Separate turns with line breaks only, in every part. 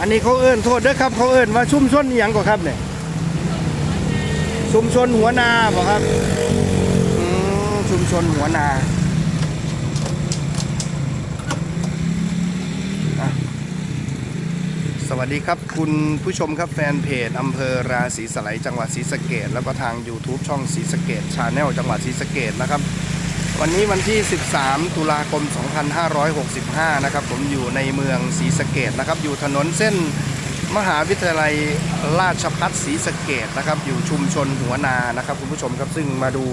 อันนี้เขาเอิ้นโทษเด้อครับ เขาเอิ้นว่าชุ่มชนอหย่างก็ครับเนี่ยชุมชนหัวนาบ่ครับอืมชุมชนหัวนาสวัสดีครับคุณผู้ชมครับแฟนเพจอำเภอราศีสไลจังหวัดศรีสะเกดแล้วก็ทาง YouTube ช่องศรีสะเกดชาแนลจังหวัดศรีสะเกดนะครับ วันนี้วันที่ 13 ตุลาคม 2565 นะครับ ผมอยู่ในเมืองศรีสะเกดนะครับ อยู่ถนนเส้นมหาวิทยาลัยราชพัฒศรีสะเกดนะครับ อยู่ชุมชนหัวนานะครับ คุณผู้ชมครับซึ่งมาดู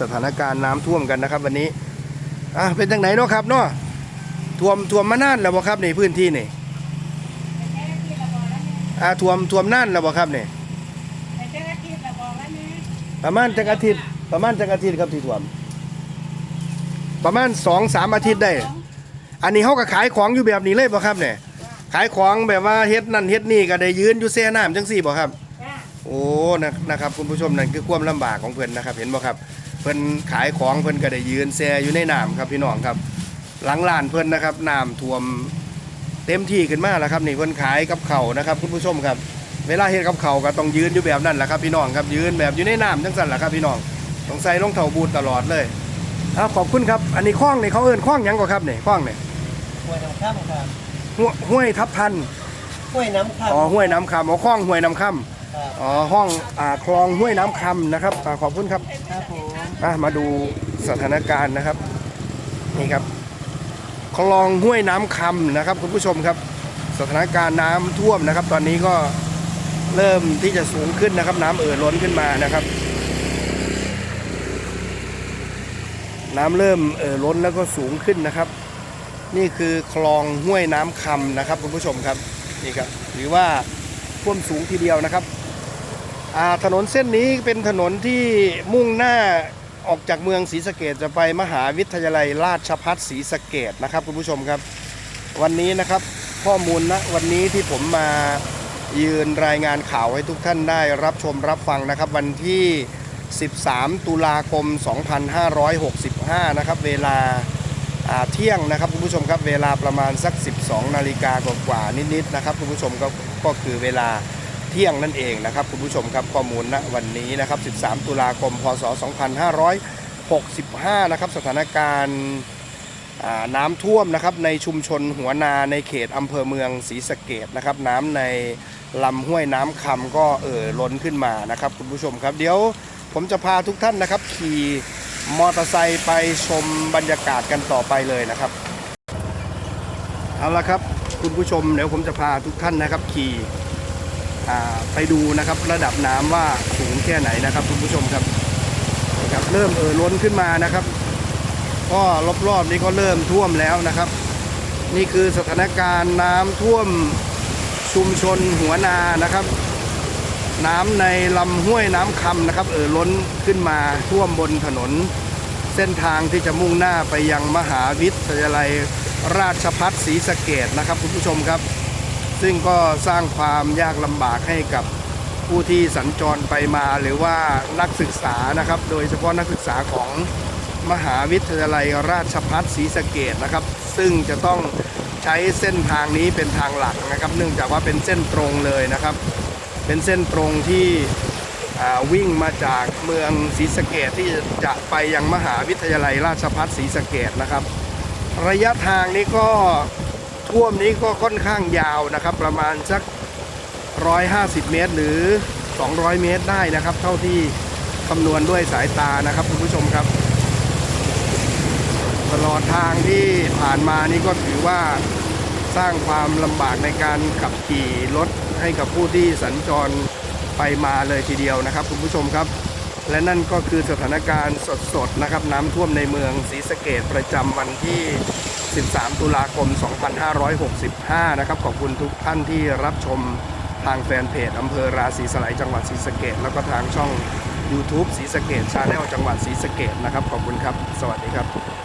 สถานการณ์น้ำท่วมกันนะครับ วันนี้อะเป็นจังไหนเนาะครับเนาะท่วมท่วมมานานแล้วบ่ครับในพื้นที่นี่อ่าท่วมท่วมนานแล้วบ่ครับนี่ประมาณจักอาทิตย์ประมาณจักอาทิตย์ครับที่ท่วม ประมาณสองสามอาทิตย์ได้ อันนี้เขาก็ขายของอยู่แบบนี้เลยป่ะครับเนี่ย ขายของแบบว่าเฮ็ดนั่นเฮ็ดนี่ก็ได้ยืนอยู่แซ่น้ำจังสี่บ่ครับ โอ้นะนะครับคุณผู้ชมนั่นคือความลำบากของเพิ่นนะครับ เห็นบ่ครับ เพิ่นขายของเพิ่นก็ได้ยืนแซ่อยู่ในน้ำครับพี่น้องครับ หลังลานเพิ่นนะครับน้ำท่วมเต็มที่ขึ้นมาแล้วครับนี่เพิ่นขายกับเขาวนะครับคุณผู้ชมครับ เวลาเฮ็ดกับเขาวก็ต้องยืนอยู่แบบนั้นแหละครับพี่น้องครับยืนแบบอยู่ในน้ำจังสั่นแหละครับพี่น้องต้องใส่รองเท้าบูทตลอดเลย อ้าวขอบคุณครับ อันนี้คล้องนี่เขาเอิ้นคล้องหยังกว่าครับนี่คล้องนี่
ห้วยน้ำข้ามครับ
ห้วยห้วยทับทัน
ห้วยน้ำข้าม
อ๋อห้วยน้ำคำอ๋อคล้องห้วยน้ำค
ครับำ
อ๋อห้องอ่าคลองห้วยน้ำคำนะครับอ่าขอบคุณครับ
ครับผม
อะมาดูสถานการณ์นะครับนี่ครับคลองห้วยน้ำคำนะครับ คุณผู้ชมครับ สถานการณ์น้ำท่วมนะครับ ตอนนี้ก็เริ่มที่จะสูงขึ้นนะครับ น้ำเอ่อล้นขึ้นมานะครับ น้ำเริ่มเอ่อล้นแล้วก็สูงขึ้นนะครับ นี่คือคลองห้วยน้ำคำนะครับคุณผู้ชมครับนี่ครับหรือว่าท่วมสูงทีเดียวนะครับถนนเส้นนี้เป็นถนนที่มุ่งหน้าออกจากเมืองศรีสะเกดจะไปมหาวิทยาลัยราชพัฒศรีสะเกดนะครับคุณผู้ชมครับ วันนี้นะครับข้อมูลนะวันนี้ที่ผมมายืนรายงานข่าวให้ทุกท่านได้รับชมรับฟังนะครับ วันที่ 13 ตุลาคม 2565 นะครับ เวลาเที่ยงนะครับคุณผู้ชมครับ เวลาประมาณสัก 12 นาฬิกากว่าๆนิดๆนะครับคุณผู้ชมก็ก็คือเวลาเที่ยงนั่นเองนะครับคุณผู้ชมครับข้อมูลณวันนี้นะครับ 13 ตุลาคม พศ 2565 นะครับสถานการณ์น้ำท่วมนะครับในชุมชนหัวนาในเขตอำเภอเมืองศรีสะเกดนะครับน้ำในลำห้วยน้ำคำก็เอ่อล้นขึ้นมานะครับคุณผู้ชมครับเดี๋ยว ผมจะพาทุกท่านนะครับ ขี่มอเตอร์ไซค์ไปชมบรรยากาศกันต่อไปเลยนะครับ เอาละครับคุณผู้ชมเดี๋ยวผมจะพาทุกท่านนะครับ ขี่ไปดูนะครับระดับน้ำว่าสูงแค่ไหนนะครับ คุณผู้ชมครับครับเริ่มเอ่อล้นขึ้นมานะครับ ก็รอบๆนี้ก็เริ่มท่วมแล้วนะครับ นี่คือสถานการณ์น้ำท่วมชุมชนหัวนานะครับ น้ำในลำห้วยน้ำคำนะครับ เอ่อล้นขึ้นมาท่วมบนถนน เส้นทางที่จะมุ่งหน้าไปยังมหาวิทยาลัยราชพัฒศรีสะเกดนะครับคุณผู้ชมครับ ซึ่งก็สร้างความยากลำบากให้กับผู้ที่สัญจรไปมาหรือว่านักศึกษานะครับ โดยเฉพาะนักศึกษาของมหาวิทยาลัยราชภัฏศรีสะเกดนะครับ ซึ่งจะต้องใช้เส้นทางนี้เป็นทางหลักนะครับ เนื่องจากว่าเป็นเส้นตรงเลยนะครับ เป็นเส้นตรงที่วิ่งมาจากเมืองศรีสะเกดที่จะไปยังมหาวิทยาลัยราชภัฏศรีสะเกดนะครับ ระยะทางนี้ก็ท่วมนี้ก็ค่อนข้างยาวนะครับ ประมาณสัก 150 เมตร หรือ 200 เมตรได้นะครับ เท่าที่คำนวณด้วยสายตานะครับคุณผู้ชมครับ ตลอดทางที่ผ่านมานี่ก็ถือว่าสร้างความลำบากในการขับขี่รถ ให้กับผู้ที่สัญจรไปมาเลยทีเดียวนะครับ คุณผู้ชมครับ และนั่นก็คือสถานการณ์สดๆนะครับ น้ำท่วมในเมืองศรีสะเกดประจำวันที่ 13 ตุลาคม 2565 นะครับ ขอบคุณทุกท่านที่รับชมทางแฟนเพจอำเภอราศีสไลยจังหวัดศรีสะเกดแล้วก็ทางช่อง YouTube ศรีสะเกดชาแนลจังหวัดศรีสะเกดนะครับ ขอบคุณครับ สวัสดีครับ